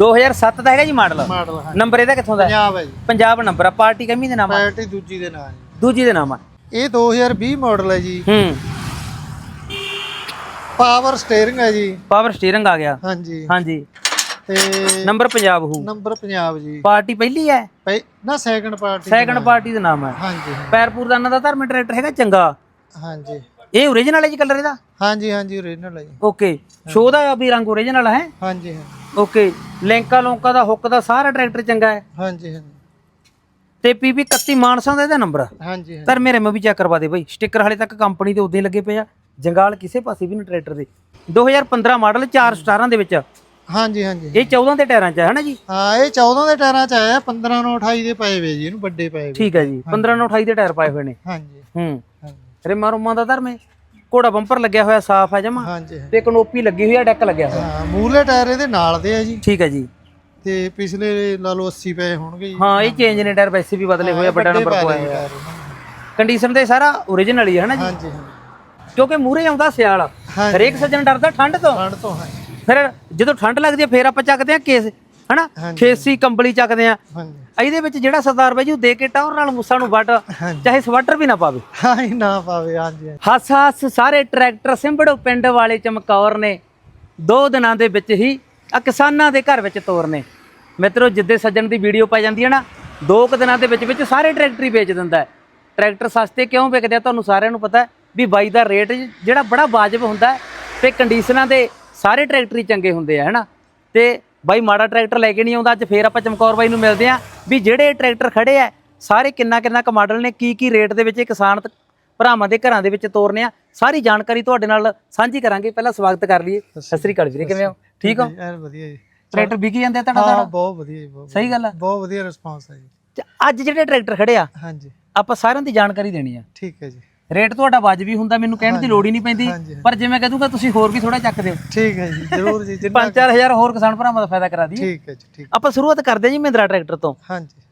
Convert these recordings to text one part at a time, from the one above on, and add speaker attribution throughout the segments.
Speaker 1: 2007 ਦਾ ਹੈਗਾ ਜੀ model.
Speaker 2: Model ਹੈ
Speaker 1: ਨੰਬਰ ਇਹਦਾ ਕਿੱਥੋਂ ਦਾ ਹੈ?
Speaker 2: ਪੰਜਾਬ ਹੈ ਜੀ।
Speaker 1: ਪੰਜਾਬ ਨੰਬਰ ਆ ਪਾਰਟੀ ਕਮੀ ਦੇ ਨਾਮ ਆ?
Speaker 2: ਪਾਰਟੀ ਦੂਜੀ ਦੇ ਨਾਂ ਜੀ।
Speaker 1: ਦੂਜੀ ਦੇ ਨਾਮ ਆ।
Speaker 2: ਇਹ 2020 ਮਾਡਲ ਹੈ ਜੀ।
Speaker 1: ਹੂੰ।
Speaker 2: ਪਾਵਰ ਸਟੀਅਰਿੰਗ ਹੈ ਜੀ।
Speaker 1: ਪਾਵਰ ਸਟੀਅਰਿੰਗ ਆ ਗਿਆ।
Speaker 2: ਹਾਂਜੀ।
Speaker 1: ਹਾਂਜੀ।
Speaker 2: ਤੇ
Speaker 1: ਨੰਬਰ ਪੰਜਾਬ ਹੂ।
Speaker 2: ਨੰਬਰ ਪੰਜਾਬ ਜੀ।
Speaker 1: ਪਾਰਟੀ ਪਹਿਲੀ ਹੈ?
Speaker 2: ਨਾ ਸੈਕੰਡ ਪਾਰਟੀ
Speaker 1: ਸੈਕੰਡ ਪਾਰਟੀ ਦਾ ਨਾਮ ਹੈ
Speaker 2: ਹਾਂਜੀ ਹਾਂ-
Speaker 1: ਪੈਰਪੂਰ ਦਾ ਇਹਨਾਂ ਦਾ ਧਰਮ ਟਰੈਕਟਰ ਹੈਗਾ ਚੰਗਾ।
Speaker 2: ਹਾਂਜੀ।
Speaker 1: ਇਹ ਓਰੀਜਨਲ ਹੈ ਜੀ ਕਲਰ ਇਹਦਾ?
Speaker 2: ਹਾਂਜੀ ਹਾਂਜੀ ਓਰੀਜਨਲ ਹੈ ਜੀ।
Speaker 1: ਓਕੇ ਸ਼ੋ ਦਾ ਵੀ ਰੰਗ ਓਰੀਜਨਲ ਹੈ?
Speaker 2: ਹਾਂਜੀ ਹਾਂ
Speaker 1: ਓਕੇ ਲੈਂਕਾ ਲੋਂਕਾ ਦਾ ਹੁੱਕ ਦਾ ਸਾਰਾ ਟਰੈਕਟਰ ਚੰਗਾ ਹੈ?
Speaker 2: ਹਾਂਜੀ ਹਾਂਜੀ।
Speaker 1: ਤੇ ਪੀਪੀ 31 ਮਾਨਸਾ ਦਾ ਇਹਦਾ ਨੰਬਰ
Speaker 2: ਹਾਂਜੀ ਹਾਂ
Speaker 1: ਪਰ ਮੇਰੇ ਮੈਂ ਵੀ ਚੈੱਕ ਕਰਵਾ ਦੇ ਬਾਈ। ਸਟicker ਹਾਲੇ ਤੱਕ ਕੰਪਨੀ ਦੇ ਉਦਾਂ ਹੀ ਲੱਗੇ ਪਏ ਆ। ਜੰਗਾਲ ਕਿਸੇ ਪਾਸੇ ਵੀ ਨਹੀਂ ਟਰੈਕਟਰ ਦੇ। 2015 ਮਾਡਲ 4 ਸਟਾਰਾਂ ਦੇ ਵਿੱਚ
Speaker 2: ਹਾਂਜੀ ਹਾਂਜੀ।
Speaker 1: ਇਹ 14 ਦੇ ਟਾਇਰਾਂ 'ਚ ਹੈ ਹਨਾ ਜੀ?
Speaker 2: ਹਾਂ ਇਹ 14 ਦੇ ਟਾਇਰਾਂ ਚ ਆਇਆ 15 ਨੂੰ 28 ਦੇ ਪਏ ਵੇ ਜੀ ਇਹਨੂੰ ਵੱਡੇ ਪਏ ਵੇ।
Speaker 1: ਠੀਕ ਹੈ ਜੀ। 15 ਨੂੰ 28 ਦੇ ਟਾਇਰ ਪਾਏ ਹੋਏ ਨੇ।
Speaker 2: ਹਾਂਜੀ।
Speaker 1: ਹੂੰ।
Speaker 2: ਹਾਂਜੀ।
Speaker 1: ਰਿਮਾ ਰੁਮਾ ਦਾ ਧਰਮੇ ਘੋੜਾ ਬੰਪਰ ਲੱਗਿਆ ਹੋਇਆ ਸਾਫ਼ ਹੈ ਜਮਾ।
Speaker 2: ਹਾਂਜੀ ਹਾਂ।
Speaker 1: ਤੇ ਕਨੋਪੀ ਲੱਗੀ ਹੋਈ ਆ ਡੈਕ ਲੱਗਿਆ ਹੋਇਆ।
Speaker 2: ਹਾਂ ਮੂਲੇ ਟਾਇਰ ਇਹਦੇ ਨਾਲ ਦੇ ਆ ਜੀ।
Speaker 1: ਠੀਕ ਹੈ ਜੀ।
Speaker 2: ਤੇ ਪਿਛਲੇ ਲਾ ਲਓ 80 ਪਏ ਹੋਣਗੇ ਜੀ।
Speaker 1: ਹਾਂ ਇਹ ਚੇਂਜ ਨੇ ਟਾਇਰ ਵੈਸੇ ਵੀ ਬਦਲੇ ਹੋਏ ਆ ਵੱਡਾ ਨੰਬਰ ਪਵਾਇਆ
Speaker 2: ਨੇ ਇਹਨਾਂ
Speaker 1: ਕੰਡੀਸ਼ਨ ਤੇ ਸਾਰਾ ਓਰੀਜਨਲ ਹੀ ਹੈ ਹਨਾ
Speaker 2: ਦੇ।
Speaker 1: ਜੀ?
Speaker 2: ਹਾਂਜੀ ਹਾਂ
Speaker 1: ਕਿਉਂਕਿ ਮੂਰੇ ਆਉਂਦਾ ਸਿਆਲ। ਹਰੇਕ ਸੱਜਣ ਡਰਦਾ ਠੰਡ ਤੋਂ।
Speaker 2: ਠੰਡ ਤੋਂ ਹੈ
Speaker 1: ਫਿਰ ਜਦੋਂ ਠੰਡ ਲੱਗਦੀ ਹੈ ਫੇਰ ਆਪਾਂ ਚੱਕਦੇ ਆ ਕੇਸ। ਹਨਾ। ਖੇਸੀ ਕੰਬਲੀ ਚੱਕਦੇ ਆ।
Speaker 2: ਹਾਂਜੀ।
Speaker 1: ਇਹਦੇ ਵਿੱਚ ਜਿਹੜਾ ਸਰਦਾਰ ਬਾਈ ਜੀ ਉਹ ਦੇ ਕੇ ਟੌਰ ਨਾਲ ਮੁੱਸਾ ਨੂੰ ਵੱਟ। ਚਾਹੇ ਸਵਾਟਰ ਵੀ ਨਾ ਪਾਵੇ।
Speaker 2: ਹਾਂ ਨਾ ਪਾਵੇ ਹਾਂਜੀ।
Speaker 1: ਹੱਸ ਹੱਸ ਸਾਰੇ ਟਰੈਕਟਰ ਸਿੰਬੜੋ ਪਿੰਡ ਵਾਲੇ ਚਮਕੌਰ ਨੇ। ਦੋ ਦਿਨਾਂ ਦੇ ਵਿੱਚ ਹੀ ਆ ਕਿਸਾਨਾਂ ਦੇ ਘਰ ਵਿੱਚ ਤੋਰਨੇ ਮਿੱਤਰੋ ਜਿੱਦੇ ਸੱਜਣ ਦੀ ਵੀਡੀਓ ਪਾਈ ਜਾਂਦੀ ਹੈ ਨਾ ਦੋ ਕੁ ਦਿਨਾਂ ਦੇ ਵਿੱਚ ਵਿੱਚ ਸਾਰੇ ਟਰੈਕਟਰ ਹੀ ਵੇਚ ਦਿੰਦਾ ਟਰੈਕਟਰ ਸਸਤੇ ਕਿਉਂ ਵਿਕਦੇ ਆ ਤੁਹਾਨੂੰ ਸਾਰਿਆਂ ਨੂੰ ਪਤਾ ਵੀ ਬਾਈ ਦਾ ਰੇਟ ਜਿਹੜਾ ਬੜਾ ਵਾਜਬ ਹੁੰਦਾ ਤੇ ਕੰਡੀਸ਼ਨਾਂ ਦੇ ਸਾਰੇ ਟਰੈਕਟਰ ਹੀ ਚੰਗੇ ਹੁੰਦੇ ਆ ਹੈਨਾ ਤੇ ਬਾਈ ਮਾੜਾ ਟਰੈਕਟਰ ਲੈ ਕੇ ਨਹੀਂ ਆਉਂਦਾ ਅੱਜ ਫੇਰ ਆਪਾਂ ਚਮਕੌਰ ਬਾਈ ਨੂੰ ਮਿਲਦੇ ਆ ਵੀ ਜਿਹੜੇ ਟਰੈਕਟਰ ਖੜੇ ਆ ਸਾਰੇ ਕਿੰਨਾ ਕਿੰਨਾ ਕੁ ਮਾਡਲ ਨੇ ਕੀ ਕੀ ਰੇਟ ਦੇ ਵਿੱਚ ਇਹ ਕਿਸਾਨ ਭਰਾਵਾਂ ਦੇ ਘਰਾਂ ਦੇ ਵਿੱਚ ਤੋਰਨੇ ਆ ਸਾਰੀ ਜਾਣਕਾਰੀ ਤੁਹਾਡੇ ਨਾਲ ਸਾਂਝੀ ਕਰਾਂਗੇ ਪਹਿਲਾਂ ਸਵਾਗਤ ਕਰ ਲਈਏ। ਸਤਿ ਸ੍ਰੀ ਅਕਾਲ ਵੀਰੇ ਕਿਵੇਂ ਹੋ? ਠੀਕ ਹੋ?
Speaker 2: ਐਨ ਵਧੀਆ ਜੀ।
Speaker 1: ਟਰੈਕਟਰ ਵਿਕੀ ਜਾਂਦੇ ਤੁਹਾਡਾ
Speaker 2: ਹਾਂ
Speaker 1: ਤੁਹਾਡਾ
Speaker 2: ਬਹੁਤ ਵਧੀਆ ਜੀ ਬਹੁਤ
Speaker 1: ਸਹੀ ਗੱਲ ਆ।
Speaker 2: ਬਹੁਤ ਵਧੀਆ ਰਿਸਪਾਂਸ ਹੈ ਜੀ।
Speaker 1: ਅੱਜ ਜਿਹੜੇ ਟਰੈਕਟਰ ਖੜੇ ਆ
Speaker 2: ਹਾਂਜੀ।
Speaker 1: ਆਪਾਂ ਸਾਰਿਆਂ ਦੀ ਜਾਣਕਾਰੀ ਦੇਣੀ ਆ।
Speaker 2: ਠੀਕ ਹੈ ਜੀ।
Speaker 1: ਰੇਟ ਤੁਹਾਡਾ ਵਾਜਬੀ ਹੁੰਦਾ ਮੈਨੂੰ ਕਹਿਣ ਦੀ ਲੋੜ ਹੀ ਨਹੀਂ ਪੈਂਦੀ।
Speaker 2: ਹਾਂਜੀ,
Speaker 1: ਪਰ ਜਿਵੇਂ ਕਹਦੂਗਾ ਤੁਸੀਂ ਹੋਰ ਵੀ ਥੋੜਾ ਚੱਕ ਦਿਓ।
Speaker 2: ਠੀਕ ਹੈ ਜੀ ਜ਼ਰੂਰ ਜੀ ਜਿੰਨਾ
Speaker 1: 5-4000 ਹੋਰ ਕਿਸਾਨ ਭਰਾਵਾਂ ਦਾ ਫਾਇਦਾ ਕਰਾ ਦਈਏ।
Speaker 2: ਠੀਕ ਹੈ ਜੀ ਠੀਕ
Speaker 1: ਆਪਾਂ ਸ਼ੁਰੂਆਤ ਕਰਦੇ ਹਾਂ ਜੀ ਮਹਿੰਦਰਾ ਟਰੈਕਟਰ ਤੋਂ।
Speaker 2: ਹਾਂਜੀ।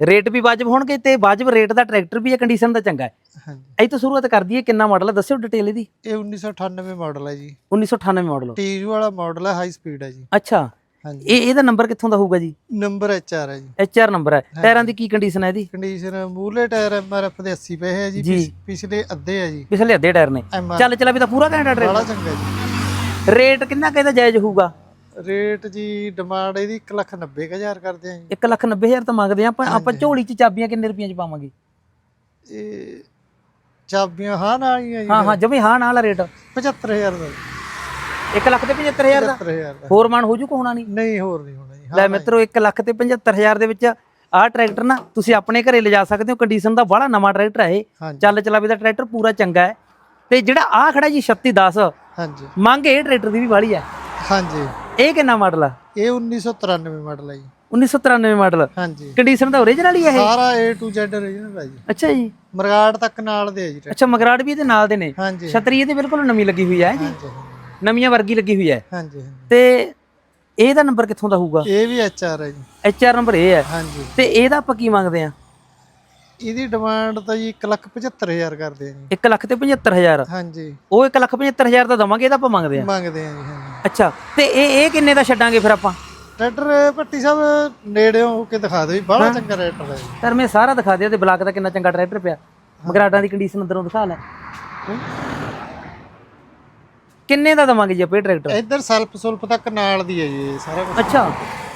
Speaker 1: ਰੇਟ ਵੀ ਵਾਜਬ ਹੋਣਗੇ ਤੇ ਵਾਜਬ ਰੇਟ ਦਾ ਟਰੈਕਟਰ ਵੀ ਹੈ ਕੰਡੀਸ਼ਨ ਦਾ ਚੰਗਾ ਹੈ।
Speaker 2: ਹਾਂਜੀ।
Speaker 1: ਇਹ ਤੋਂ ਸ਼ੁਰੂਆਤ ਕਰ ਦਈਏ ਕਿੰਨਾ ਮਾਡਲ ਹੈ ਦੱਸਿਓ ਡਿਟੇਲ ਇਹਦੀ।
Speaker 2: ਇਹ 1998 ਮਾਡਲ ਹੈ ਜੀ।
Speaker 1: 1998 ਮਾਡਲ
Speaker 2: ਟੀਯੂ ਵਾਲਾ ਮਾਡਲ ਹੈ ਹਾਈ ਸਪੀਡ ਹੈ ਜੀ।
Speaker 1: ਅੱਛਾ।
Speaker 2: ਹਾਂਜੀ।
Speaker 1: ਇਹ ਇਹਦਾ ਨੰਬਰ ਕਿੱਥੋਂ ਦਾ ਹੋਊਗਾ ਜੀ?
Speaker 2: ਨੰਬਰ ਐਚਆਰ ਹੈ ਜੀ।
Speaker 1: ਐਚ ਆਰ ਨੰਬਰ ਹੈ। ਟਾਇਰਾਂ ਦੀ ਕੀ ਕੰਡੀਸ਼ਨ ਹੈ ਇਹਦੀ?
Speaker 2: ਕੰਡੀਸ਼ਨ ਮੂਲੇ ਟਾਇਰ ਐਮਆਰਐਫ ਦੇ 80 ਪਏ ਹੈ ਜੀ
Speaker 1: ਜੀ।
Speaker 2: ਪਿਛ- ਪਿਛਲੇ ਅੱਧੇ ਹੈ ਜੀ।
Speaker 1: ਪਿਛਲੇ ਅੱਧੇ ਟਾਇਰ ਨੇ। ਚੱਲ ਚਲਾ ਵੀ ਤਾਂ ਪੂਰਾ ਘੰਟਾ
Speaker 2: ਬੜਾ
Speaker 1: ਟਰੈਕਟਰ।
Speaker 2: ਚੰਗਾ ਜੀ।
Speaker 1: ਰੇਟ ਕਿੰਨਾ ਕਿਹਦਾ ਜਾਇਜ਼ ਹੋਊਗਾ?
Speaker 2: ਰੇਟ ਜੀ ਡਿਮਾਂਡ ਇਹਦੀ 190000 ਕਰਦੇ ਆ ਜੀ।
Speaker 1: 1 ਲੱਖ 90 ਹਜ਼ਾਰ ਤਾਂ ਮੰਗਦੇ ਆ ਆਪਾਂ ਆਪਾਂ ਝੋਲੀ 'ਚ ਚਾਬੀਆਂ ਕਿੰਨੇ ਰੁਪਈਆਂ 'ਚ ਪਾਵਾਂਗੇ?
Speaker 2: ਇਹ ਚਾਬੀਆਂ ਹਾਂ ਨਾਲ ਹੀ ਆ ਜੀ।
Speaker 1: ਹਾਂ ਹਾਂ ਜਮੇ ਹਾਂ ਨਾਲ ਰੇਟ।
Speaker 2: 75000 ਦਾ
Speaker 1: 1 ਲੱਖ ਤੇ 75 ਹਜ਼ਾਰ ਦਾ?
Speaker 2: 75000 ਦਾ।
Speaker 1: ਹੋਰ ਮਾਨ ਹੋ ਜੂ ਕੋ ਹੋਣਾ ਨਹੀਂ?
Speaker 2: ਨਹੀਂ ਹੋਰ ਨਹੀਂ ਹੋਣਾ ਜੀ
Speaker 1: ਲੈ ਮਿੱਤਰੋ 1 ਲੱਖ ਤੇ 75 ਹਜ਼ਾਰ ਦੇ ਵਿੱਚ ਆਹ ਟਰੈਕਟਰ ਨਾ ਤੁਸੀਂ ਆਪਣੇ ਘਰੇ ਲਿਜਾ ਸਕਦੇ ਹੋ ਕੰਡੀਸ਼ਨ ਦਾ ਬੜਾ ਨਵਾਂ ਟਰੈਕਟਰ ਹੈ ਇਹ। ਚੱਲ ਚਲਾਵੇ ਦਾ ਟਰੈਕਟਰ ਪੂਰਾ ਚੰਗਾ ਹੈ। ਤੇ ਜਿਹੜਾ ਆਹ ਖੜਾ ਜੀ 3610
Speaker 2: ਹਾਂਜੀ
Speaker 1: ਮੰਗ ਇਹ ਟਰੈਕਟਰ ਦੀ ਵੀ ਵਾਲੀ ਹੈ।
Speaker 2: ਹਾਂਜੀ
Speaker 1: ਇਹ ਕਿੰਨਾ ਮਾਡਲ ਆ?
Speaker 2: ਇਹ 1993 ਮਾਡਲ ਹੈ ਜੀ।
Speaker 1: 1993 ਮਾਡਲ
Speaker 2: ਹਾਂਜੀ
Speaker 1: ਕੰਡੀਸ਼ਨ ਦਾ ਓਰੀਜਨਲ ਹੀ ਹੈ ਇਹ।
Speaker 2: ਸਾਰਾ A to Z original ਹੈ ਜੀ।
Speaker 1: ਅੱਛਾ ਜੀ।
Speaker 2: ਮਰਗਾੜ ਤੱਕ ਨਾਲ ਦੇ ਹੈ ਜੀ
Speaker 1: ਅੱਛਾ ਮਗਰਾੜ ਵੀ ਇਹਦੇ ਨਾਲ ਦੇ ਨੇ। ਛਤਰੀ ਇਹਦੇ ਬਿਲਕੁਲ ਨਵੀਂ ਲੱਗੀ ਹੋਈ ਹੈ ਜੀ। ਨਵੀਆਂ ਵਰਗੀ ਲੱਗੀ ਹੋਈ ਹੈ।
Speaker 2: ਹਾਂਜੀ ਹਾਂਜੀ।
Speaker 1: ਤੇ ਇਹਦਾ ਨੰਬਰ ਕਿੱਥੋਂ ਦਾ ਹੋਊਗਾ?
Speaker 2: ਇਹ ਵੀ HR ਹੈ ਜੀ।
Speaker 1: ਐਚ ਆਰ ਨੰਬਰ ਇਹ ਹੈ।
Speaker 2: ਹਾਂਜੀ।
Speaker 1: ਤੇ ਇਹਦਾ ਆਪਾਂ ਕੀ ਮੰਗਦੇ ਆ
Speaker 2: ਇਹਦੀ ਡਿਮਾਂਡ ਤਾਂ ਜੀ 175000 ਕਰਦੇ ਆ ਜੀ।
Speaker 1: 1 ਲੱਖ ਤੇ 75000
Speaker 2: ਹਾਂਜੀ।
Speaker 1: ਉਹ 1 ਲੱਖ 75000 ਦਾ ਦਵਾਂਗੇ ਇਹਦਾ ਆਪਾਂ ਮੰਗਦੇ ਆ
Speaker 2: ਮੰਗਦੇ ਆ ਜੀ ਹਾਂਜੀ।
Speaker 1: ਅੱਛਾ ਤੇ ਇਹ ਇਹ ਕਿੰਨੇ ਦਾ ਛੱਡਾਂਗੇ ਫਿਰ ਆਪਾਂ?
Speaker 2: ਟਰੈਕਟਰ ਭੱਟੀ ਸਾਹਿਬ ਨੇੜਿਓਂ ਹੋ ਕੇ ਦਿਖਾ ਦਿਓ ਜੀ ਬੜਾ ਚੰਗਾ ਟਰੈਕਟਰ ਹੈ ਜੀ।
Speaker 1: ਸਰ ਮੈਂ ਸਾਰਾ ਦਿਖਾ ਦਿਆ ਤੇ ਬਲਾਕ ਦਾ ਕਿੰਨਾ ਚੰਗਾ ਟਰੈਕਟਰ ਪਿਆ। ਮਗਰਾਡਾਂ ਦੀ ਕੰਡੀਸ਼ਨ ਅੰਦਰੋਂ ਦਿਖਾ ਲੈ। ਕਿੰਨੇ ਦਾ ਦਵਾਂਗੇ ਜੀ ਆਪਾਂ ਟਰੈਕਟਰ?
Speaker 2: ਇੱਧਰ ਸੈਲਫ ਸੁਲਫ ਤੱਕ ਨਾਲ ਦੀ ਹੈ ਜੀ ਇਹ ਸਾਰਾ ਕੁਝ
Speaker 1: ਅੱਛਾ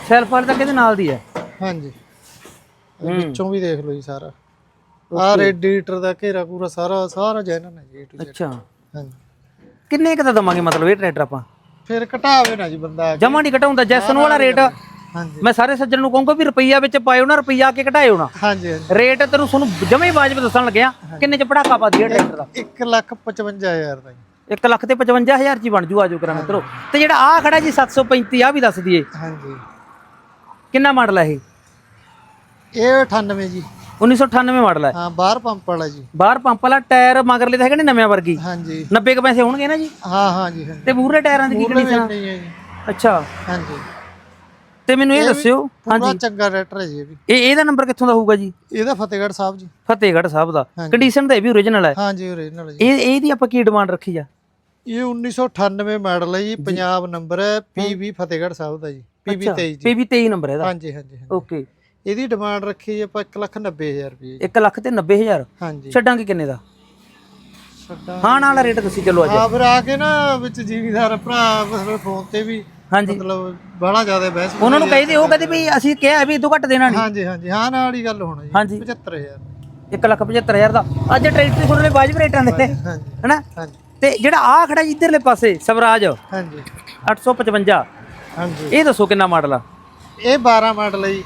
Speaker 1: ਸੈਲਫ ਵਾਲੇ ਤਾਂ ਕਿਹਦੇ ਨਾਲ ਦੀ ਹੈ?
Speaker 2: ਹਾਂਜੀ। ਇਹ ਵਿੱਚੋਂ ਵੀ ਦੇਖ ਲਓ ਜੀ ਸਾਰਾ। ਆਹ ਰੇਡੀਏਟਰ ਦਾ ਘੇਰਾ ਪੂਰਾ ਸਾਰਾ ਸਾਰਾ ਜੈਨਨ ਹੈ ਜੀ A to Z।
Speaker 1: ਅੱਛਾ।
Speaker 2: ਹਾਂਜੀ।
Speaker 1: ਕਿੰਨੇ ਕੁ ਦਾ ਦਵਾਂਗੇ ਮਤਲਬ ਇਹ ਟਰੈਕਟਰ ਆਪਾਂ?
Speaker 2: ਫਿਰ ਘਟਾਵੇ ਨਾ ਜੀ ਬੰਦਾ ਆ ਕੇ।
Speaker 1: ਜਮਾ ਨਹੀਂ ਘਟਾਉਂਦਾ ਜੈਸਨ ਵਾਲਾ ਰੇਟ
Speaker 2: ਹਾਂਜੀ।
Speaker 1: ਮੈਂ ਸਾਰੇ ਸੱਜਣ ਨੂੰ ਕਹੂੰਗਾ ਵੀ ਰੁਪਈਆ ਵਿੱਚ ਪਾਇਓ ਨਾ ਰੁਪਈਆ ਆ ਕੇ ਘਟਾਇਓ ਨਾ।
Speaker 2: ਹਾਂਜੀ ਹਾਂਜੀ।
Speaker 1: ਰੇਟ ਤੈਨੂੰ ਤੁਹਾਨੂੰ ਜਮੇ ਵਾਜਬ ਦੱਸਣ ਲੱਗਿਆ ਕਿੰਨੇ ਚ ਪੜਾਕਾ ਪਾ ਦਿਆ ਟਰੈਕਟਰ ਦਾ?
Speaker 2: 1 ਲੱਖ 55000 ਦਾ ਜੀ।
Speaker 1: 1 ਲੱਖ ਤੇ 55000 ਚ ਹੀ ਬਣ ਜੂ ਆਜੋ ਕਰਾਂ ਮਿੱਤਰੋ। ਤੇ ਜਿਹੜਾ ਆ ਖੜਾ ਜੀ 735 ਆ ਵੀ ਦੱਸ ਦਈਏ।
Speaker 2: ਹਾਂਜੀ।
Speaker 1: ਕਿੰਨਾ ਮਾਡਲ ਹੈ ਇਹ?
Speaker 2: ਇਹ 98 ਜੀ।
Speaker 1: 1998 ਮਾਡਲ ਹੈ
Speaker 2: ਹਾਂ ਬਾਹਰ ਪੰਪ ਵਾਲਾ ਜੀ।
Speaker 1: ਬਾਹਰ ਪੰਪ ਵਾਲਾ ਟਾਇਰ ਮਗਰਲੇ ਤਾਂ ਹੈਗੇ ਨੇ ਨਵਿਆਂ ਵਰਗੀ।
Speaker 2: ਹਾਂਜੀ।
Speaker 1: 90 ਕੁ ਪੈਸੇ ਹੋਣਗੇ ਨਾ ਜੀ?
Speaker 2: ਹਾਂ ਹਾਂ ਜੀ
Speaker 1: ਤੇ ਮੂਰਲੇ ਟਾਇਰਾਂ ਦੀ ਕੀ ਕੰਡੀਸ਼ਨ
Speaker 2: ਹੈ
Speaker 1: ਅੱਛਾ।
Speaker 2: ਹਾਂਜੀ।
Speaker 1: ਤੇ ਮੈਨੂੰ ਇਹ ਦੱਸਿਓ
Speaker 2: ਪੂਰਾ ਚੰਗਾ ਟਰੈਕਟਰ ਹੈ ਜੀ ਇਹ ਵੀ।
Speaker 1: ਇਹ ਇਹਦਾ ਨੰਬਰ ਕਿੱਥੋਂ ਦਾ ਹੋਊਗਾ ਜੀ?
Speaker 2: ਇਹਦਾ ਫਤਿਹਗੜ੍ਹ ਸਾਹਿਬ ਜੀ।
Speaker 1: ਫਤਿਹਗੜ੍ਹ ਸਾਹਿਬ ਦਾ।
Speaker 2: ਹਾਂਜੀ।
Speaker 1: ਕੰਡੀਸ਼ਨ ਤਾਂ ਇਹ ਵੀ ਓਰੀਜਨਲ ਹੈ।
Speaker 2: ਹਾਂਜੀ ਓਰੀਜਨਲ ਜੀ।
Speaker 1: ਇਹ ਇਹਦੀ ਆਪਾਂ ਕੀ ਡਿਮਾਂਡ ਰੱਖੀ ਆ?
Speaker 2: ਇਹ 1998 ਮਾਡਲ ਹੈ ਜੀ ਪੰਜਾਬ ਨੰਬਰ ਹੈ PV ਫਤਿਹਗੜ੍ਹ ਸਾਹਿਬ ਦਾ ਜੀ ਪੀਬੀ 23 ਜੀ।
Speaker 1: ਪੀਬੀ 23 ਨੰਬਰ ਇਹਦਾ।
Speaker 2: ਹਾਂਜੀ ਹਾਂਜੀ ਹਾਂਜੀ।
Speaker 1: ਓਕੇ
Speaker 2: ਇਹਦੀ ਡਿਮਾਂਡ ਰੱਖੀ ਜੀ ਆਪਾਂ 190000 ਰੁਪਏ ਜੀ।
Speaker 1: 1 ਲੱਖ ਤੇ 90000
Speaker 2: ਹਾਂਜੀ।
Speaker 1: ਛੱਡਾਂਗੇ ਕਿੰਨੇ ਦਾ?
Speaker 2: ਛੱਡਾਂ
Speaker 1: ਹਾਂ ਨਾਲ ਰੇਟ ਤੁਸੀਂ ਚਲੋ ਅੱਜ।
Speaker 2: ਹਾਂ ਫਿਰ ਆ ਕੇ ਨਾ ਵਿੱਚ ਜ਼ਿਮੀਦਾਰ ਭਰਾ ਮਤਲਬ ਫੋਨ ਤੇ ਵੀ
Speaker 1: ਹਾਂਜੀ।
Speaker 2: ਮਤਲਬ ਬੜਾ ਜ਼ਿਆਦਾ ਬਹਿਸ
Speaker 1: ਉਹਨਾਂ ਨੂੰ ਕਹੀ ਦੇ ਉਹ ਕਹਿੰਦੇ ਵੀ ਅਸੀਂ ਕਿਹਾ ਵੀ ਇਦੋਂ ਘੱਟ ਦੇਣਾ ਨਹੀਂ
Speaker 2: ਹਾਂਜੀ ਹਾਂਜੀ। ਹਾਂ ਨਾਲ ਹੀ ਗੱਲ ਹੋਣਾ ਜੀ।
Speaker 1: ਹਾਂਜੀ।
Speaker 2: 75000
Speaker 1: 1 ਲੱਖ 75000 ਦਾ। ਅੱਜ ਟਰੈਕਟਰ ਥੋੜੇ ਵਾਜਬ ਰੇਟਾਂ ਦੇ।
Speaker 2: ਹਾਂਜੀ
Speaker 1: ਹਨਾ?
Speaker 2: ਹਾਂਜੀ।
Speaker 1: ਤੇ ਜਿਹੜਾ ਆ ਖੜਾ ਜੀ ਇਧਰਲੇ ਪਾਸੇ ਸਵਰਾਜ।
Speaker 2: ਹਾਂਜੀ।
Speaker 1: 855
Speaker 2: ਹਾਂਜੀ।
Speaker 1: ਇਹ ਦੱਸੋ ਕਿੰਨਾ ਮਾਡਲ ਆ?
Speaker 2: ਇਹ 12 ਮਾਡਲ ਹੈ ਜੀ।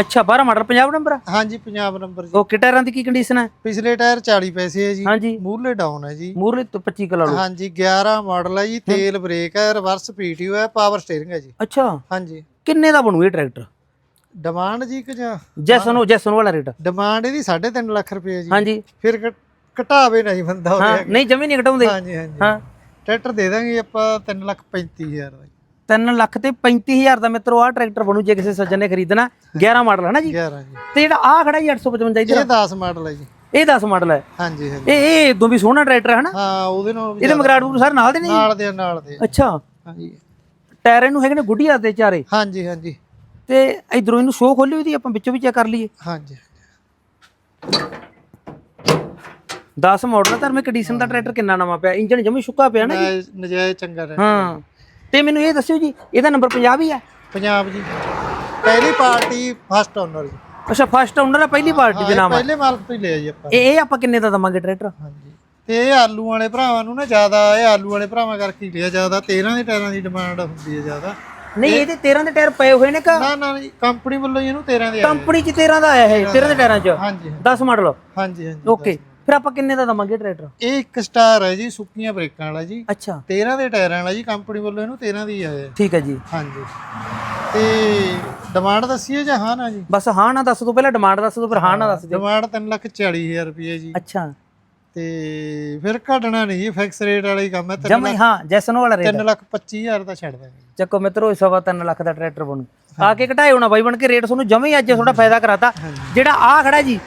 Speaker 1: ਅੱਛਾ 12 ਮਾਡਲ ਪੰਜਾਬ ਨੰਬਰ ਆ?
Speaker 2: ਹਾਂਜੀ ਪੰਜਾਬ ਨੰਬਰ ਜੀ।
Speaker 1: ਓਕੇ ਟਾਇਰਾਂ ਦੀ ਕੀ ਕੰਡੀਸ਼ਨ ਹੈ
Speaker 2: ਪਿਛਲੇ ਟਾਇਰ 40 ਪੈਸੇ ਹੈ ਜੀ।
Speaker 1: ਹਾਂਜੀ।
Speaker 2: ਮੂਰਲੇ ਡਾਊਨ ਹੈ ਜੀ।
Speaker 1: ਮੂਰਲੇ ਤੋਂ 25 ਕਿਲੋ ਲਓ।
Speaker 2: ਹਾਂਜੀ 11 ਮਾਡਲ ਹੈ ਜੀ ਤੇਲ ਬ੍ਰੇਕ ਹੈ ਰਿਵਰਸ ਪੀਟੀਓ ਹੈ ਪਾਵਰ ਸਟੀਅਰਿੰਗ ਹੈ ਜੀ।
Speaker 1: ਅੱਛਾ।
Speaker 2: ਹਾਂਜੀ।
Speaker 1: ਕਿੰਨੇ ਦਾ ਬਣੂ ਇਹ ਟਰੈਕਟਰ
Speaker 2: ਡਿਮਾਂਡ ਜੀ ਕਿ ਜਾਂ
Speaker 1: ਜੈਸਨ ਉਹ ਜੈਸਨ ਵਾਲਾ ਰੇਟ
Speaker 2: ਡਿਮਾਂਡ ਇਹਦੀ 3.5 ਲੱਖ ਰੁਪਏ ਜੀ।
Speaker 1: ਹਾਂਜੀ।
Speaker 2: ਫਿਰ ਘਟਾਵੇ ਨਹੀਂ ਬੰਦਾ ਹੋ
Speaker 1: ਨਹੀਂ ਜਮੀ ਨਹੀਂ ਘਟਾਉਂਦੇ।
Speaker 2: ਹਾਂਜੀ ਹਾਂਜੀ।
Speaker 1: ਹਾਂ।
Speaker 2: ਟਰੈਕਟਰ ਦੇ ਦਾਂਗੇ ਆਪਾਂ 3 ਲੱਖ 35000 ਦਾ ਜੀ।
Speaker 1: 3 ਲੱਖ ਤੇ 35000 ਦਾ ਮਿੱਤਰੋ ਆ ਟਰੈਕਟਰ ਬਣੂ ਜੇ ਕਿਸੇ ਸੱਜਣ ਨੇ ਖਰੀਦਣਾ 11 ਮਾਡਲ ਹੈ ਨਾ ਜੀ?
Speaker 2: 11 ਜੀ।
Speaker 1: ਤੇ ਜਿਹੜਾ ਆ ਖੜਾ ਜੀ 855
Speaker 2: ਇਹ
Speaker 1: ਇਧਰ।
Speaker 2: 10 ਮਾਡਲ ਹੈ ਜੀ।
Speaker 1: ਇਹ 10 ਮਾਡਲ ਹੈ?
Speaker 2: ਹਾਂਜੀ ਹਾਂਜੀ।
Speaker 1: ਇਹ ਇਹ ਇਦੋਂ ਵੀ ਸੋਹਣਾ ਟਰੈਕਟਰ ਹੈ ਨਾ
Speaker 2: ਹਾਂ ਉਹਦੇ ਨਾਲ
Speaker 1: ਇਹਦੇ ਮਗਰਾੜ ਨੂੰ ਸਾਰੇ ਨਾਲ ਦੇ ਨੇ?
Speaker 2: ਨਾਲ ਦੇ ਨਾਲ ਦੇ
Speaker 1: ਅੱਛਾ।
Speaker 2: ਹਾਂਜੀ।
Speaker 1: ਟਾਇਰ ਇਹਨੂੰ ਹੈਗੇ ਨੇ ਗੁੱਡੀਆਂ ਦੇ ਚਾਰੇ।
Speaker 2: ਹਾਂਜੀ ਹਾਂਜੀ।
Speaker 1: ਤੇ ਇਧਰੋਂ ਇਹਨੂੰ ਸ਼ੋਅ ਖੋਲੀ ਉਹਦੀ ਆਪਾਂ ਵਿੱਚੋਂ ਵੀ ਚੈੱਕ ਕਰ ਲਈਏ।
Speaker 2: ਹਾਂਜੀ।
Speaker 1: 10 ਮਾਡਲ ਧਰਮੇ ਕੰਡੀਸ਼ਨ ਦਾ ਟਰੈਕਟਰ ਕਿੰਨਾ ਨਵਾਂ ਪਿਆ? ਇੰਜਨ ਜਮੀ ਸੁੱਕਾ ਪਿਆ ਨਾ
Speaker 2: ਨਜਾਇਜ਼ ਚੰਗਾ ਰਹੇ
Speaker 1: ਹਾਂ। ਤੇ ਮੈਨੂੰ ਇਹ ਦੱਸਿਓ ਜੀ ਇਹਦਾ ਨੰਬਰ 50 ਹੀ? ਆ
Speaker 2: ਪੰਜਾਬ ਜੀ। ਪਹਿਲੀ ਪਾਰਟੀ ਫਸਟ ਓਨਰ ਜੀ।
Speaker 1: ਅੱਛਾ ਫਸਟ ਓਨਰ ਆ ਪਹਿਲੀ ਪਾਰਟੀ ਦੇ ਨਾਮ
Speaker 2: ਪਹਿਲੇ ਮਾਲਕ ਤੋਂ ਹੀ ਲਿਆ ਜੀ ਆਪਾਂ।
Speaker 1: ਇਹ ਆਪਾਂ ਕਿੰਨੇ ਦਾ ਦਵਾਂਗੇ ਟਰੈਕਟਰ?
Speaker 2: ਹਾਂਜੀ। ਤੇ ਇਹ ਆਲੂ ਵਾਲੇ ਭਰਾਵਾਂ ਨੂੰ ਨਾ ਜ਼ਿਆਦਾ ਇਹ ਆਲੂ ਵਾਲੇ ਭਰਾਵਾਂ ਕਰਕੇ ਹੀ ਲਿਆ ਜ਼ਿਆਦਾ। 13 ਦੇ ਟਾਇਰਾਂ ਦੀ ਡਿਮਾਂਡ ਹੁੰਦੀ ਹੈ ਜ਼ਿਆਦਾ।
Speaker 1: ਨਹੀਂ ਇਹਦੇ 13 ਦੇ ਟਾਇਰ ਪਏ ਹੋਏ ਨੇ ਕਾ
Speaker 2: ਨਾ ਨਾ ਜੀ ਕੰਪਨੀ ਵੱਲੋਂ ਹੀ ਇਹਨੂੰ 13 ਦੇ
Speaker 1: ਕੰਪਨੀ ਚ 13 ਦਾ ਆਇਆ ਇਹ 13 ਦੇ ਟਾਇਰਾਂ ਚ।
Speaker 2: ਹਾਂਜੀ
Speaker 1: 10 ਮਾਡਲ
Speaker 2: ਹਾਂਜੀ ਹਾਂਜੀ
Speaker 1: ਓਕੇ ਫਿਰ ਆਪਾਂ ਕਿੰਨੇ ਦਾ ਦਵਾਂਗੇ ਟਰੈਕਟਰ?
Speaker 2: ਇਹ ਇੱਕ ਸਟਾਰ ਹੈ ਜੀ ਸੁੱਕੀਆਂ ਬ੍ਰੇਕਾਂ ਵਾਲਾ ਜੀ।
Speaker 1: ਅੱਛਾ।
Speaker 2: 13 ਦੇ ਟਾਇਰਾਂ ਵਾਲਾ ਜੀ ਕੰਪਨੀ ਵੱਲੋਂ ਇਹਨੂੰ 13 ਦੀ ਆਇਆ।
Speaker 1: ਠੀਕ ਹੈ ਜੀ।
Speaker 2: ਹਾਂਜੀ। ਤੇ ਡਿਮਾਂਡ ਦੱਸੀਏ ਜਾਂ ਹਾਂ ਨਾ ਜੀ?
Speaker 1: ਬਸ ਹਾਂ ਨਾ ਦੱਸ ਦੋ ਪਹਿਲਾਂ ਡਿਮਾਂਡ ਦੱਸ ਦੋ ਫਿਰ ਹਾਂ ਨਾ ਦੱਸ ਦਿਓ।
Speaker 2: ਡਿਮਾਂਡ 3 ਲੱਖ 40000 ਰੁਪਏ ਜੀ।
Speaker 1: ਅੱਛਾ।
Speaker 2: ਤੇ ਫਿਰ ਘਟਣਾ ਨਹੀਂ ਜੀ ਫਿਕਸ ਰੇਟ ਵਾਲਾ ਹੀ ਕੰਮ ਹੈ
Speaker 1: ਜਮਾ ਹੀ ਜੈਸਨ ਵਾਲਾ ਰੇਟ
Speaker 2: 3 ਲੱਖ 25000 ਦਾ ਛੱਡ ਦਾਂਗੇ
Speaker 1: ਚੱਕੋ ਮਿੱਤਰੋ ਸਵਾ ਤਿੰਨ ਲੱਖ ਦਾ ਟਰੈਕਟਰ ਬਣੂ। ਆ ਕੇ ਘਟਾਏ ਹੋਣਾ ਬਾਈ ਬਣ ਕੇ ਰੇਟ ਤੁਹਾਨੂੰ ਜਮਾ ਹੀ ਅੱਜ ਥੋੜਾ ਫਾਇਦਾ ਕਰਾਤਾ। ਜਿਹੜਾ ਆ ਖੜਾ ਜੀ।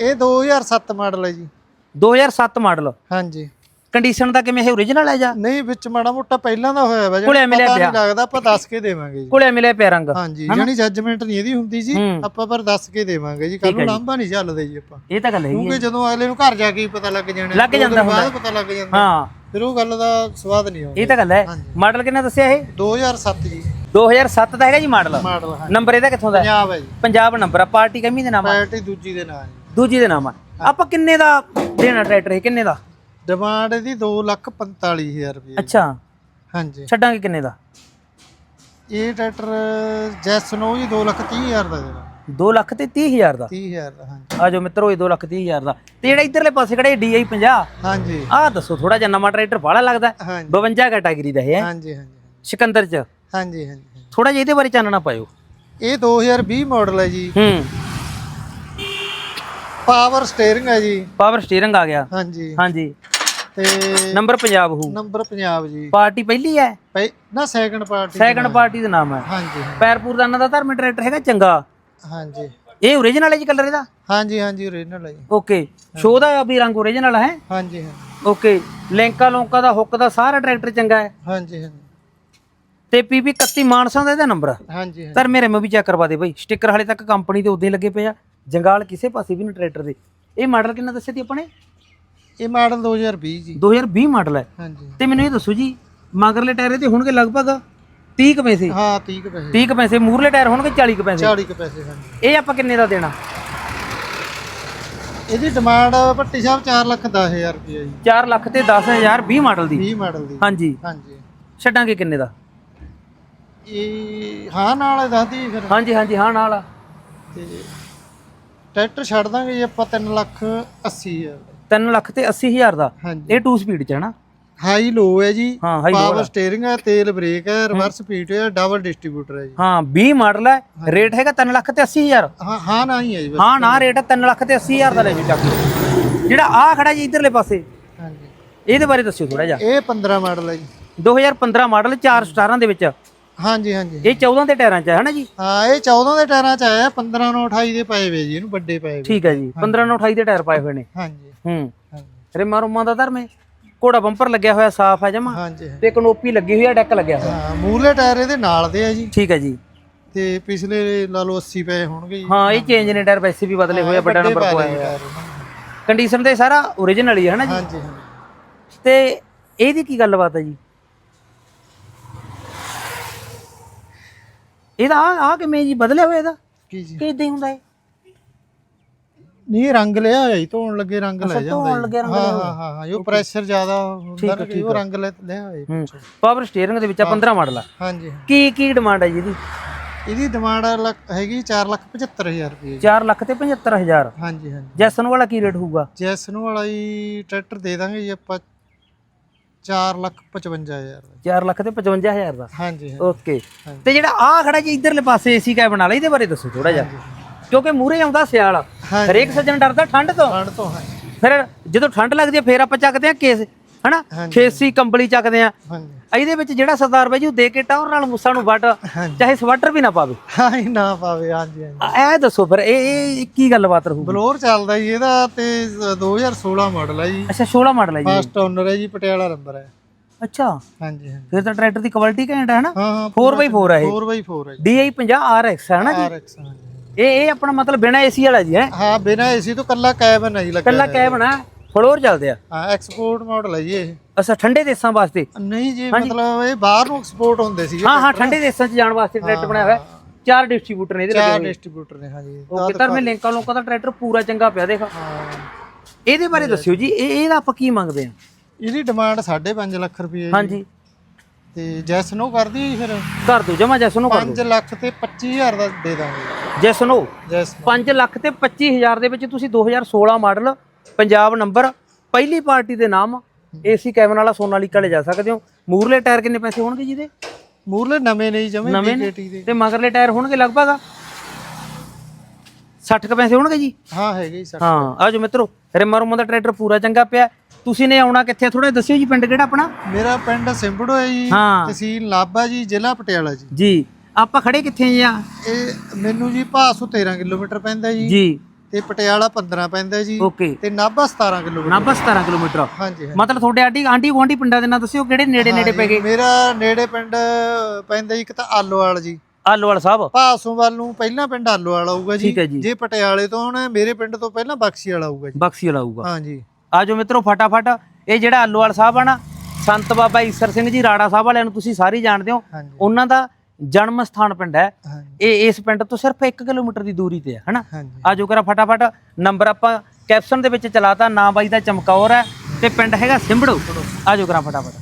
Speaker 2: ਇਹ 2007 ਮਾਡਲ ਹੈ ਜੀ।
Speaker 1: 2007 ਮਾਡਲ।
Speaker 2: ਹਾਂਜੀ।
Speaker 1: ਕੰਡੀਸ਼ਨ ਦਾ ਕਿਵੇਂ ਹੈ ਓਰੀਜਨਲ ਹੈ ਜਾਂ?
Speaker 2: ਨਹੀਂ ਵਿੱਚ ਮਾੜਾ ਮੋਟਾ ਪਹਿਲਾਂ ਦਾ ਹੋਇਆ ਵਾ ਜਿਹੜਾ
Speaker 1: ਮਿਲਿਆ
Speaker 2: ਪਤਾ
Speaker 1: ਪਿਆ।
Speaker 2: ਨਹੀਂ ਲੱਗਦਾ ਆਪਾਂ ਦੱਸ ਕੇ ਦੇਵਾਂਗੇ ਜੀ।
Speaker 1: ਕੋਲੇ ਮਿਲਿਆ ਪਿਆ ਰੰਗ।
Speaker 2: ਹਾਂਜੀ ਜਾਨੀ ਜੱਜਮੈਂਟ ਨਹੀਂ ਇਹਦੀ ਹੁੰਦੀ ਜੀ
Speaker 1: ਹੂੰ।
Speaker 2: ਆਪਾਂ ਪਰ ਦੱਸ ਕੇ ਦੇਵਾਂਗੇ ਜੀ ਕੱਲ ਨੂੰ ਲਾਂਭਾ ਨਹੀਂ ਚੱਲਦੇ ਜੀ ਆਪਾਂ।
Speaker 1: ਇਹ ਤਾਂ ਗੱਲ ਹੈਗੀ ਹੈ।
Speaker 2: ਕਿਉਂਕਿ ਜਦੋਂ ਅਗਲੇ ਨੂੰ ਘਰ ਜਾ ਕੇ ਹੀ ਪਤਾ ਲੱਗ ਜਾਣਾ
Speaker 1: ਲੱਗ
Speaker 2: ਦੋ ਦਿਨ
Speaker 1: ਜਾਂਦਾ
Speaker 2: ਬਾਅਦ ਪਤਾ ਲੱਗ ਜਾਂਦਾ।
Speaker 1: ਹਾਂ।
Speaker 2: ਫਿਰ ਉਹ ਗੱਲ ਦਾ ਸਵਾਦ ਨਹੀਂ ਆਉਂਦਾ।
Speaker 1: ਇਹ ਤਾਂ ਗੱਲ ਹੈ।
Speaker 2: ਹਾਂਜੀ।
Speaker 1: ਮਾਡਲ ਕਿੰਨਾ ਦੱਸਿਆ ਇਹ?
Speaker 2: 2007 ਜੀ।
Speaker 1: 2007 ਦਾ ਹੈਗਾ ਜੀ ਮਾਡਲ।
Speaker 2: ਮਾਡਲ ਹੈ
Speaker 1: ਨੰਬਰ ਇਹਦਾ ਕਿੱਥੋਂ ਦਾ ਹੈ?
Speaker 2: ਪੰਜਾਬ ਹੈ ਜੀ।
Speaker 1: ਪੰਜਾਬ ਨੰਬਰ ਆ ਪਾਰਟੀ ਕਮੀ ਦੇ ਨਾਮ ਆ?
Speaker 2: ਪਾਰਟੀ ਦੂਜੀ ਦੇ ਨਾਂ ਜੀ
Speaker 1: ਦੂਜੀ ਦੇ ਨਾਮ ਆ। ਆਪਾਂ ਕਿੰਨੇ ਦਾ ਦੇਣਾ ਟਰੈਕਟਰ ਇਹ? ਕਿੰਨੇ ਦਾ?
Speaker 2: ਡਿਮਾਂਡ ਇਹਦੀ 245000 ਰੁਪਏ
Speaker 1: ਅੱਛਾ।
Speaker 2: ਹਾਂਜੀ।
Speaker 1: ਛੱਡਾਂਗੇ ਕਿੰਨੇ ਦਾ?
Speaker 2: ਇਹ ਟਰੈਕਟਰ ਜੈਸ ਨੋ ਜੀ 230000 ਦਾ ਦੇਣਾ।
Speaker 1: 2 ਲੱਖ ਤੇ 30000 ਦਾ?
Speaker 2: 30000 ਦਾ ਹਾਂਜੀ।
Speaker 1: ਆ ਜਾਓ ਮਿੱਤਰੋ ਇਹ 2 ਲੱਖ 30000 ਦਾ। ਤੇ ਜਿਹੜਾ ਇਧਰਲੇ ਪਾਸੇ ਖੜਾ DI 50
Speaker 2: ਹਾਂਜੀ।
Speaker 1: ਆਹ ਦੱਸੋ ਥੋੜਾ ਜਿਹਾ ਨਵਾਂ ਟਰੈਕਟਰ ਬਾਹਲਾ ਲੱਗਦਾ। ਹੈ।
Speaker 2: ਹਾਂਜੀ।
Speaker 1: 52 ਕੈਟਾਗਰੀ ਦਾ ਹੈ।
Speaker 2: ਹਾਂਜੀ ਹਾਂਜੀ
Speaker 1: ਸਿਕੰਦਰ ਚ।
Speaker 2: ਹਾਂਜੀ ਹਾਂਜੀ
Speaker 1: ਥੋੜਾ ਜਿਹਾ ਇਹਦੇ ਬਾਰੇ ਚਾਨਣਾ ਪਾਇਓ।
Speaker 2: ਇਹ 2020 ਮਾਡਲ ਹੈ ਜੀ।
Speaker 1: ਹੂੰ।
Speaker 2: ਪਾਵਰ ਸਟੀਅਰਿੰਗ ਹੈ ਜੀ।
Speaker 1: ਪਾਵਰ ਸਟੀਅਰਿੰਗ ਆ ਗਿਆ।
Speaker 2: ਹਾਂਜੀ।
Speaker 1: ਹਾਂਜੀ।
Speaker 2: ਤੇ
Speaker 1: ਨੰਬਰ ਪੰਜਾਬ ਹੂ
Speaker 2: ਨੰਬਰ ਪੰਜਾਬ ਜੀ।
Speaker 1: ਪਾਰਟੀ ਪਹਿਲੀ ਹੈ?
Speaker 2: ਨਾ ਸੈਕੰਡ ਪਾਰਟੀ
Speaker 1: ਸੈਕੰਡ ਪਾਰਟੀ ਦਾ ਨਾਮ ਹੈ।
Speaker 2: ਹਾਂਜੀ
Speaker 1: ਪੈਰਪੂਰ ਦਾ ਇਹਨਾਂ ਦਾ ਧਰਮ ਟਰੈਕਟਰ ਹੈਗਾ ਚੰਗਾ।
Speaker 2: ਹਾਂਜੀ।
Speaker 1: ਇਹ ਓਰੀਜਨਲ ਹੈ ਜੀ ਕਲਰ ਇਹਦਾ?
Speaker 2: ਹਾਂਜੀ ਹਾਂਜੀ ਓਰੀਜਨਲ ਹੈ ਜੀ।
Speaker 1: ਓਕੇ ਸ਼ੋ ਦਾ ਵੀ ਰੰਗ ਓਰੀਜਨਲ ਹੈ?
Speaker 2: ਹਾਂਜੀ ਹਾਂਜੀ।
Speaker 1: ਓਕੇ ਲੈਂਕਾ ਲੋਂਕਾ ਦਾ ਹੁੱਕ ਦਾ ਸਾਰਾ ਟਰੈਕਟਰ ਚੰਗਾ ਹੈ।
Speaker 2: ਹਾਂਜੀ ਹਾਂਜੀ।
Speaker 1: ਤੇ ਪੀਪੀ 31 ਮਾਨਸਾ ਦਾ ਇਹਦਾ ਨੰਬਰ
Speaker 2: ਹਾਂਜੀ ਹਾਂਜੀ।
Speaker 1: ਪਰ ਮੇਰੇ ਮੈਂ ਵੀ ਚੈੱਕ ਕਰਵਾ ਦੇ ਬਈ। ਸਟicker ਹਾਲੇ ਤੱਕ ਕੰਪਨੀ ਦੇ ਉਦਾਂ ਹੀ ਲੱਗੇ ਪਏ ਆ। ਜੰਗਾਲ ਕਿਸੇ ਪਾਸੇ ਵੀ ਨਹੀਂ ਟਰੈਕਟਰ ਦੇ। ਇਹ ਮਾਡਲ ਕਿੰਨਾ ਦੱਸਿਆ ਤੀ ਆਪਾਂ ਨੇ?
Speaker 2: ਇਹ ਮਾਡਲ 2020 ਜੀ।
Speaker 1: 2020 ਮਾਡਲ ਹੈ।
Speaker 2: ਹਾਂਜੀ।
Speaker 1: ਤੇ ਮੈਨੂੰ ਇਹ ਦੱਸੋ ਜੀ ਮਗਰਲੇ ਟਾਇਰ ਤੇ ਹੋਣਗੇ ਲਗਭਗ? 30 ਕੁ ਪੈਸੇ?
Speaker 2: ਹਾਂ 30 ਕੁ ਪੈਸੇ।
Speaker 1: 30 ਕੁ ਪੈਸੇ। ਮੂਰਲੇ ਟਾਇਰ ਹੋਣਗੇ 40 ਕੁ ਪੈਸੇ?
Speaker 2: 40 ਕੁ ਪੈਸੇ ਹਾਂਜੀ।
Speaker 1: ਇਹ ਆਪਾਂ ਕਿੰਨੇ ਦਾ ਦੇਣਾ?
Speaker 2: ਇਹਦੀ ਡਿਮਾਂਡ ਭੱਟੀ ਸਾਹਿਬ 4 ਲੱਖ 10000 ਰੁਪਏ ਜੀ।
Speaker 1: 4 ਲੱਖ ਤੇ 10000 20 ਮਾਡਲ ਦੀ।
Speaker 2: 20 ਮਾਡਲ ਦੀ।
Speaker 1: ਹਾਂਜੀ।
Speaker 2: ਹਾਂਜੀ।
Speaker 1: ਛੱਡਾਂਗੇ ਕਿੰਨੇ ਦਾ?
Speaker 2: ਇਹ ਹਾਂ ਨਾਲ ਦੱਸਦੀ ਫਿਰ।
Speaker 1: ਹਾਂਜੀ ਹਾਂਜੀ ਹਾਂ ਨਾਲ।
Speaker 2: ਤੇ ਟਰੈਕਟਰ ਛੱਡ ਦਾਂਗੇ ਜੀ ਆਪਾਂ 3 ਲੱਖ 80000
Speaker 1: ਤਿੰਨ ਲੱਖ ਤੇ 80000 ਦਾ?
Speaker 2: ਹਾਂਜੀ।
Speaker 1: ਇਹ 2 ਸਪੀਡ ਚ ਹੈ ਨਾ?
Speaker 2: ਹਾਈ ਲੋ ਹੈ ਜੀ।
Speaker 1: ਹਾਂ
Speaker 2: ਪਾਵਰ ਸਟੀਅਰਿੰਗ ਹੈ ਤੇਲ ਬ੍ਰੇਕ ਹੈ ਰਿਵਰਸ ਪੀਟ ਹੈ ਡਬਲ ਡਿਸਟ੍ਰੀਬਿਊਟਰ ਹੈ ਜੀ।
Speaker 1: ਹਾਂ 20 ਮਾਡਲ ਹੈ ਰੇਟ ਹੈਗਾ 3 ਲੱਖ ਤੇ 80000
Speaker 2: ਹਾਂ ਹਾਂ ਨਾ ਹੀ ਹੈ ਜੀ ਬਸ।
Speaker 1: ਹਾਂ ਨਾ ਰੇਟ ਹੈ 3 ਲੱਖ ਤੇ 80000 ਦਾ ਲੈ ਜੀ ਚੱਕ ਕੇ। ਜਿਹੜਾ ਆ ਖੜਾ ਜੀ ਇਧਰਲੇ ਪਾਸੇ।
Speaker 2: ਹਾਂਜੀ।
Speaker 1: ਇਹਦੇ ਬਾਰੇ ਦੱਸਿਓ ਥੋੜਾ ਜਿਹਾ।
Speaker 2: ਇਹ 15 ਮਾਡਲ ਹੈ ਜੀ।
Speaker 1: 2015 ਮਾਡਲ 4 ਸਟਾਰਾਂ ਦੇ ਵਿੱਚ।
Speaker 2: ਹਾਂਜੀ ਹਾਂਜੀ।
Speaker 1: ਇਹ 14 ਦੇ ਟਾਇਰਾਂ ਚ ਹੈ ਹਨਾ ਜੀ?
Speaker 2: ਹਾਂ ਇਹ 14 ਦੇ ਟਾਇਰਾਂ ਚ ਆਇਆ 15 ਨੂੰ 28 ਦੇ ਪਏ ਵੇ ਜੀ ਇਹਨੂੰ ਵੱਡੇ ਪਏ ਵੇ।
Speaker 1: ਠੀਕ ਹੈ ਜੀ 15 ਨੂੰ 28 ਦੇ ਟਾਇਰ ਪਾਏ ਹੋਏ ਨੇ।
Speaker 2: ਹਾਂਜੀ।
Speaker 1: ਹੂੰ। ਰਿਮਾ ਰੁਮਾ ਦਾ ਧਰਮੇ ਘੋੜਾ ਬੰਪਰ ਲੱਗਿਆ ਹੋਇਆ ਸਾਫ਼ ਹੈ ਜਮਾ?
Speaker 2: ਹਾਂਜੀ।
Speaker 1: ਤੇ ਕਨੋਪੀ ਲੱਗੀ ਹੋਈ ਹੈ ਡੈਕ ਲੱਗਿਆ ਹੋਇਆ?
Speaker 2: ਹਾਂ ਮੂਰਲੇ ਟਾਇਰ ਇਹਦੇ ਨਾਲ ਦੇ ਆ ਜੀ।
Speaker 1: ਠੀਕ ਹੈ ਜੀ।
Speaker 2: ਤੇ ਪਿਛਲੇ ਲਾ ਲਓ 80 ਪਏ ਹੋਣਗੇ ਜੀ।
Speaker 1: ਹਾਂ ਇਹ ਚੇਂਜ ਨੇ ਟਾਇਰ ਵੈਸੇ ਵੀ ਬਦਲੇ ਹੋਏ ਆ ਵੱਡਾ ਨੰਬਰ ਹੋਇਆ। ਕੰਡੀਸ਼ਨ ਤੇ ਸਾਰਾ ਓਰੀਜਨਲ ਹੀ ਹੈ ਨਾ ਜੀ?
Speaker 2: ਹਾਂਜੀ।
Speaker 1: ਤੇ ਇਹਦੀ ਕੀ ਗੱਲਬਾਤ ਹੈ ਜੀ? ਇਹਦਾ ਆ ਆ ਕਿਵੇਂ ਜੀ ਬਦਲਿਆ ਹੋਇਆ ਇਹਦਾ?
Speaker 2: ਕੀ ਜੀ?
Speaker 1: ਕਿ ਇਦਾਂ ਹੀ ਹੁੰਦਾ ਹੈ
Speaker 2: ਨਹੀਂ ਰੰਗ ਲਿਆ ਹੋਇਆ ਜੀ ਧੋਣ ਲੱਗੇ ਰੰਗ ਲੈ ਜਾਂਦਾ
Speaker 1: ਧੋਣ
Speaker 2: ਜੀ।
Speaker 1: ਲੱਗੇ ਰੰਗ
Speaker 2: ਹਾਂ
Speaker 1: ਲਿਆ
Speaker 2: ਹਾਂ ਹਾਂ ਹਾਂ ਇਹ ਪ੍ਰੈਸ਼ਰ ਜ਼ਿਆਦਾ ਹੁੰਦਾ ਕਿ ਉਹ ਰੰਗ ਲੈ ਲਿਆ ਹੋਇਆ
Speaker 1: ਹੂੰ। ਪਾਵਰ ਸਟੀਅਰਿੰਗ ਦੇ ਵਿੱਚ ਆ 15 ਮਾਡਲ ਆ।
Speaker 2: ਹਾਂਜੀ।
Speaker 1: ਕੀ ਕੀ ਡਿਮਾਂਡ ਹੈ ਜੀ ਇਹਦੀ?
Speaker 2: ਇਹਦੀ ਡਿਮਾਂਡ ਹੈਗੀ 475000 ਰੁਪਏ
Speaker 1: 4 ਲੱਖ ਤੇ 75000
Speaker 2: ਹਾਂਜੀ ਹਾਂਜੀ।
Speaker 1: ਜੈਸਨ ਵਾਲਾ ਕੀ ਰੇਟ ਹੋਊਗਾ?
Speaker 2: ਜੈਸਨ ਵਾਲਾ ਹੀ ਟਰੈਕਟਰ ਦੇ ਦਾਂਗੇ ਜੀ ਆਪਾਂ 455000 ਦਾ।
Speaker 1: 4 ਲੱਖ ਤੇ 55000 ਦਾ?
Speaker 2: ਹਾਂਜੀ ਹਾਂਜੀ।
Speaker 1: ਓਕੇ। ਤੇ ਜਿਹੜਾ ਆ ਖੜਾ ਜੀ ਇਧਰਲੇ ਪਾਸੇ ਏਸੀ ਕੈਬਨ ਵਾਲਾ ਇਹਦੇ ਬਾਰੇ ਦੱਸੋ ਥੋੜਾ ਜਿਹਾ। ਕਿਉਂਕਿ ਮੂਰੇ ਆਉਂਦਾ ਸਿਆਲ।
Speaker 2: ਹਾਂਜੀ।
Speaker 1: ਹਰੇਕ ਸੱਜਣ ਡਰਦਾ ਠੰਡ ਤੋਂ।
Speaker 2: ਠੰਡ ਤੋਂ ਹਾਂ
Speaker 1: ਫਿਰ ਜਦੋਂ ਠੰਡ ਲੱਗਦੀ ਹੈ ਫੇਰ ਆਪਾਂ ਚੱਕਦੇ ਆ ਕੇਸ। ਹਨਾ। ਖੇਸੀ ਕੰਬਲੀ ਚੱਕਦੇ ਆ।
Speaker 2: ਹਾਂਜੀ।
Speaker 1: ਇਹਦੇ ਵਿੱਚ ਜਿਹੜਾ ਸਰਦਾਰ ਬਾਈ ਜੀ ਉਹ ਦੇ ਕੇ ਟਾਉਰ ਨਾਲ ਮੁੱਸਾ ਨੂੰ ਵੱਟ। ਚਾਹੇ ਸਵਾਟਰ ਵੀ ਨਾ ਪਾਵੇ।
Speaker 2: ਹਾਂ ਨਾ ਪਾਵੇ ਹਾਂਜੀ ਹਾਂਜੀ।
Speaker 1: ਇਹ ਦੱਸੋ ਫਿਰ ਇਹ ਇਹ ਕੀ ਗੱਲਬਾਤ ਰਹੂ
Speaker 2: ਬਲੋਰ ਚੱਲਦਾ ਜੀ ਇਹਦਾ ਤੇ 2016 ਮਾਡਲ ਹੈ ਜੀ।
Speaker 1: ਅੱਛਾ 16 ਮਾਡਲ ਹੈ ਜੀ।
Speaker 2: ਫਸਟ ਓਨਰ ਹੈ ਜੀ ਪਟਿਆਲਾ ਨੰਬਰ ਹੈ।
Speaker 1: ਅੱਛਾ।
Speaker 2: ਹਾਂਜੀ ਹਾਂਜੀ।
Speaker 1: ਫਿਰ ਤਾਂ ਟਰੈਕਟਰ ਦੀ ਕੁਆਲਿਟੀ ਘੈਂਟ ਹੈ ਨਾ
Speaker 2: ਹਾਂ ਹਾਂ
Speaker 1: 4x4 ਹੈ ਇਹ।
Speaker 2: 4x4 ਹੈ
Speaker 1: DI 50 RX ਹੈ ਨਾ ਜੀ?
Speaker 2: RX
Speaker 1: ਇਹ ਇਹ ਆਪਣਾ ਮਤਲਬ ਬਿਨਾ ਏਸੀ ਵਾਲਾ ਜੀ ਹੈ?
Speaker 2: ਹਾਂ ਬਿਨਾ ਏਸੀ ਤੋਂ ਕੱਲਾ ਕੈਬਨ ਹੈ ਜੀ ਲੱਗਾ
Speaker 1: ਕੱਲਾ ਕੈਬਨ ਹੈ ਫਲੋਰ ਚੱਲਦੇ ਆ?
Speaker 2: ਹਾਂ ਐਕਸਪੋਰਟ ਮਾਡਲ ਹੈ ਜੀ ਇਹ।
Speaker 1: ਅੱਛਾ ਠੰਡੇ ਦੇਸ਼ਾਂ ਵਾਸਤੇ?
Speaker 2: ਨਹੀਂ ਜੀ ਮਤਲਬ ਇਹ ਬਾਹਰ ਨੂੰ ਐਕਸਪੋਰਟ ਹੁੰਦੇ ਸੀ
Speaker 1: ਹਾਂ ਹਾਂ ਠੰਡੇ ਦੇਸ਼ਾਂ 'ਚ ਜਾਣ ਵਾਸਤੇ ਟਰੈਕਟਰ ਬਣਾਇਆ ਹੋਇਆ। ਚਾਰ ਡਿਸਟ੍ਰੀਬਿਊਟਰ ਨੇ ਇਹਦੇ ਲੱਗੇ
Speaker 2: ਚਾਰ ਡਿਸਟ੍ਰੀਬਿਊਟਰ ਨੇ ਹਾਂਜੀ।
Speaker 1: ਓਕੇ ਤਾਂ ਮੈਂ ਲਿੰਕਾਂ ਲੋਕਾਂ ਦਾ ਟਰੈਕਟਰ ਪੂਰਾ ਚੰਗਾ ਪਿਆ ਦੇਖ।
Speaker 2: ਹਾਂ।
Speaker 1: ਇਹਦੇ ਬਾਰੇ ਦੱਸਿਓ ਜੀ ਇਹ ਇਹਦਾ ਆਪਾਂ ਕੀ ਮੰਗਦੇ ਆ?
Speaker 2: ਇਹਦੀ ਡਿਮਾਂਡ 5.5 ਲੱਖ ਰੁਪਏ।
Speaker 1: ਹਾਂਜੀ।
Speaker 2: ਤੇ ਜੈਸ ਨੋ ਕਰਦੀ ਫਿਰ?
Speaker 1: ਕਰ ਦਿਓ ਜਮਾ ਜੈਸਨੋ ਕਰ
Speaker 2: 5 ਲੱਖ ਤੇ 25000 ਦਾ ਦੇ ਦਾਂਗੇ।
Speaker 1: ਜੈਸਨੋ
Speaker 2: ਜੈਸ
Speaker 1: 5 ਲੱਖ ਤੇ 25000 ਦੇ ਵਿੱਚ ਤੁਸੀਂ 2016 ਮਾਡਲ ਪੰਜਾਬ ਨੰਬਰ ਪਹਿਲੀ ਪਾਰਟੀ ਦੇ ਨਾਮ ਏਸੀ ਕੈਬਨ ਵਾਲਾ ਸੋਨਾਲੀਕਾ ਲੈ ਜਾ ਸਕਦੇ ਹੋ। ਮੂਰਲੇ ਟਾਇਰ ਕਿੰਨੇ ਪੈਸੇ ਹੋਣਗੇ ਜਿਹਦੇ
Speaker 2: ਮੂਰਲੇ ਨਵੇਂ ਨਹੀਂ ਜਮੇ
Speaker 1: ਨਵੇਂ ਨੇ?
Speaker 2: ਦੇ।
Speaker 1: ਤੇ ਮਗਰਲੇ ਟਾਇਰ ਹੋਣਗੇ ਲਗਭਗ? 60 ਕ ਪੈਸੇ ਹੋਣਗੇ ਜੀ?
Speaker 2: ਹਾਂ ਹੈਗੇ ਜੀ ਸਰ
Speaker 1: ਹਾਂ ਆਜੋ ਮਿੱਤਰੋ ਰਿਮਾ ਰੁਮਾ ਦਾ ਟਰੈਕਟਰ ਪੂਰਾ ਚੰਗਾ ਪਿਆ। ਤੁਸੀਂ ਨੇ ਆਉਣਾ ਕਿੱਥੇ ਥੋੜਾ ਦੱਸਿਓ ਜੀ ਪਿੰਡ ਕਿਹੜਾ ਆਪਣਾ?
Speaker 2: ਮੇਰਾ ਪਿੰਡ ਸਿੰਬੜੋ ਹੈ ਜੀ। ਤਹਿਸੀਲ ਨਾਭਾ ਜੀ ਜ਼ਿਲ੍ਹਾ ਪਟਿਆਲਾ ਜੀ।
Speaker 1: ਜੀ ਆਪਾਂ ਖੜੇ ਕਿੱਥੇ ਜੀ ਆ?
Speaker 2: ਇਹ ਮੈਨੂੰ ਜੀ ਭਾਸੂ 13 ਕਿਲੋਮੀਟਰ ਪੈਂਦਾ ਜੀ।
Speaker 1: ਜੀ।
Speaker 2: ਤੇ ਪਟਿਆਲਾ 15 ਪੈਂਦਾ ਜੀ।
Speaker 1: ਓਕੇ।
Speaker 2: ਤੇ ਨਾਭਾ 17 ਕਿਲੋਮੀਟਰ।
Speaker 1: ਨਾਭਾ 17 ਕਿਲੋਮੀਟਰ।
Speaker 2: ਹਾਂਜੀ।
Speaker 1: ਮਤਲਬ ਤੁਹਾਡੇ ਆਂਟੀ ਆਂਟੀ ਗੁਆਂਢੀ ਪਿੰਡਾਂ ਦੇ ਨਾਂ ਦੱਸਿਓ ਕਿਹੜੇ ਨੇੜੇ ਨੇੜੇ ਪੈ ਗਏ?
Speaker 2: ਮੇਰਾ ਨੇੜੇ ਪਿੰਡ ਪੈਂਦਾ ਜੀ ਇੱਕ ਤਾਂ ਆਲੋਵਾਲ ਜੀ।
Speaker 1: ਆਲੋਵਾਲ ਸਾਹਿਬ?
Speaker 2: ਭਾਸੋਂ ਵੱਲ ਨੂੰ ਪਹਿਲਾਂ ਪਿੰਡ ਆਲੋਵਾਲ ਆਊਗਾ ਜੀ।
Speaker 1: ਜੀ।
Speaker 2: ਪਟਿਆਲੇ ਤੋਂ ਆਉਣਾ ਮੇਰੇ ਪਿੰਡ ਤੋਂ ਪਹਿਲਾਂ ਬਖਸ਼ੀ ਵਾਲਾ ਆਊਗਾ ਜੀ।
Speaker 1: ਬਕਸੀ ਵਾਲਾ ਆਊਗਾ।
Speaker 2: ਹਾਂਜੀ।
Speaker 1: ਆਜੋ ਮਿੱਤਰੋ ਫਟਾਫਟ। ਇਹ ਜਿਹੜਾ ਆਲੋਵਾਲ ਸਾਹਿਬ ਆ ਨਾ ਸੰਤ ਬਾਬਾ ਈਸਰ ਸਿੰਘ ਜੀ ਰਾੜਾ ਸਾਹਿਬ ਵਾਲਿਆਂ ਨੂੰ ਤੁਸੀਂ ਸਾਰੇ ਜਾਣਦੇ ਹੋ। ਉਹਨਾਂ ਦਾ ਜਨਮ ਸਥਾਨ ਪਿੰਡ ਹੈ। ਇਹ ਇਸ ਪਿੰਡ ਤੋਂ ਸਿਰਫ 1 ਕਿਲੋਮੀਟਰ ਦੀ ਦੂਰੀ ਤੇ ਹੈ ਹਨਾ? ਆਜੋ ਕਰਾ ਫਟਾਫਟ ਨੰਬਰ ਆਪਾਂ ਕੈਪਸ਼ਨ ਦੇ ਵਿੱਚ ਚਲਾਤਾ ਨਾਂ ਬਾਈ ਦਾ ਚਮਕੌਰ ਹੈ ਤੇ ਪਿੰਡ ਹੈਗਾ ਸਿੰਬੜੋ ਆਜੋ ਕਰਾ ਫਟਾਫਟ।